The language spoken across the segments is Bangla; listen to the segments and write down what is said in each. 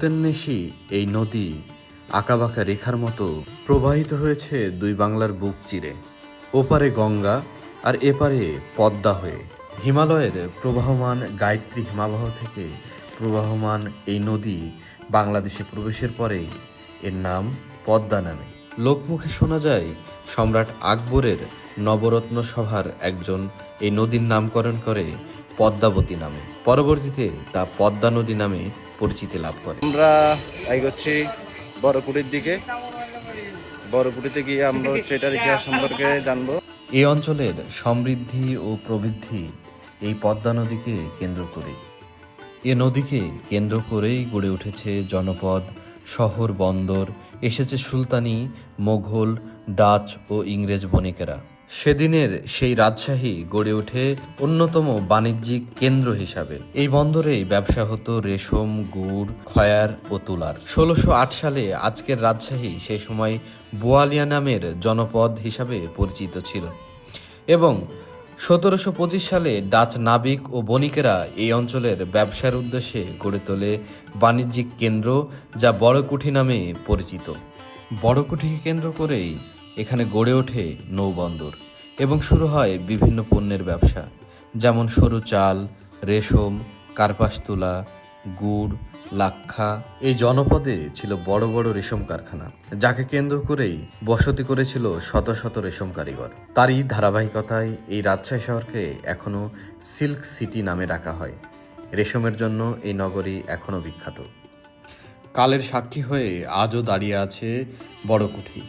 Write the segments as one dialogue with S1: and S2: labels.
S1: তেন্নেশি এই নদী আঁকাবাঁকা রেখার মতো প্রবাহিত হয়েছে দুই বাংলার বুক চিরে। ওপারে গঙ্গা আর এপারে পদ্মা হয়ে। হিমালয়ের প্রবাহমান গায়ত্রী হিমাবহ থেকে প্রবাহমান এই নদী বাংলাদেশে প্রবেশের পরেই এর নাম পদ্মা নামে। লোকমুখে শোনা যায়, সম্রাট আকবরের নবরত্ন সভার একজন এই নদীর নামকরণ করে পদ্মাবতী নামে। পরবর্তীতে তা পদ্মা নদী নামে পরিচিতি লাভ করে।
S2: আমরা এগোচ্ছি বড়কুটির দিকে। বড়কুটিতে গিয়ে আমরা হচ্ছে এটার ইতিহাস সম্পর্কে জানব।
S1: এই অঞ্চলের সমৃদ্ধি ও প্রবৃদ্ধি এই পদ্মা নদীকে কেন্দ্র করে। এ নদীকে কেন্দ্র করেই গড়ে উঠেছে জনপদ শহর বন্দর এসেছে সুলতানি মোঘল ডাচ ও ইংরেজ বণিকেরা। সেদিনের সেই রাজশাহী গড়ে ওঠে অন্যতম বাণিজ্যিক কেন্দ্র হিসাবে। এই বন্দরেই ব্যবসা হতো রেশম, গুড়, খয়ার ও তুলার। ষোলোশো সালে আজকের রাজশাহী সেই সময় বোয়ালিয়া নামের জনপদ হিসাবে পরিচিত ছিল এবং সতেরোশো পঁচিশ সালে ডাচ নাবিক ও বণিকেরা এই অঞ্চলের ব্যবসার উদ্দেশ্যে গড়ে তোলে বাণিজ্যিক কেন্দ্র যা বড়কুঠি নামে পরিচিত। বড়কুঠিকে কেন্দ্র করেই এখানে গড়ে ওঠে নৌবন্দর এবং শুরু হয় বিভিন্ন পণ্যের ব্যবসা, যেমন সরু চাল, রেশম, কার্পাস তুলা, গুড়, লাক্ষা। এই জনপদে ছিল বড় বড় রেশম কারখানা, যাকে কেন্দ্র করেই বসতি করেছিল শত শত রেশম কারিগর। তারই ধারাবাহিকতায় এই রাজশাহী শহরকে এখনও সিল্ক সিটি নামে ডাকা হয়। রেশমের জন্য এই নগরী এখনও বিখ্যাত। কালের সাক্ষী হয়ে আজও দাঁড়িয়ে আছে বড়কুঠি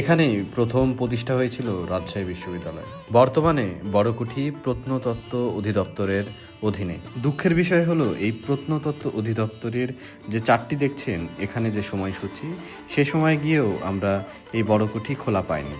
S1: এখানেই প্রথম প্রতিষ্ঠা হয়েছিল রাজশাহী বিশ্ববিদ্যালয়। বর্তমানে বড়কুঠি প্রত্নতত্ত্ব অধিদপ্তরের অধীনে। দুঃখের বিষয় হলো, এই প্রত্নতত্ত্ব অধিদপ্তরের যে চারটি দেখছেন, এখানে যে সময়সূচি, সে সময় গিয়েও আমরা এই বড়কুঠি খোলা পাইনি।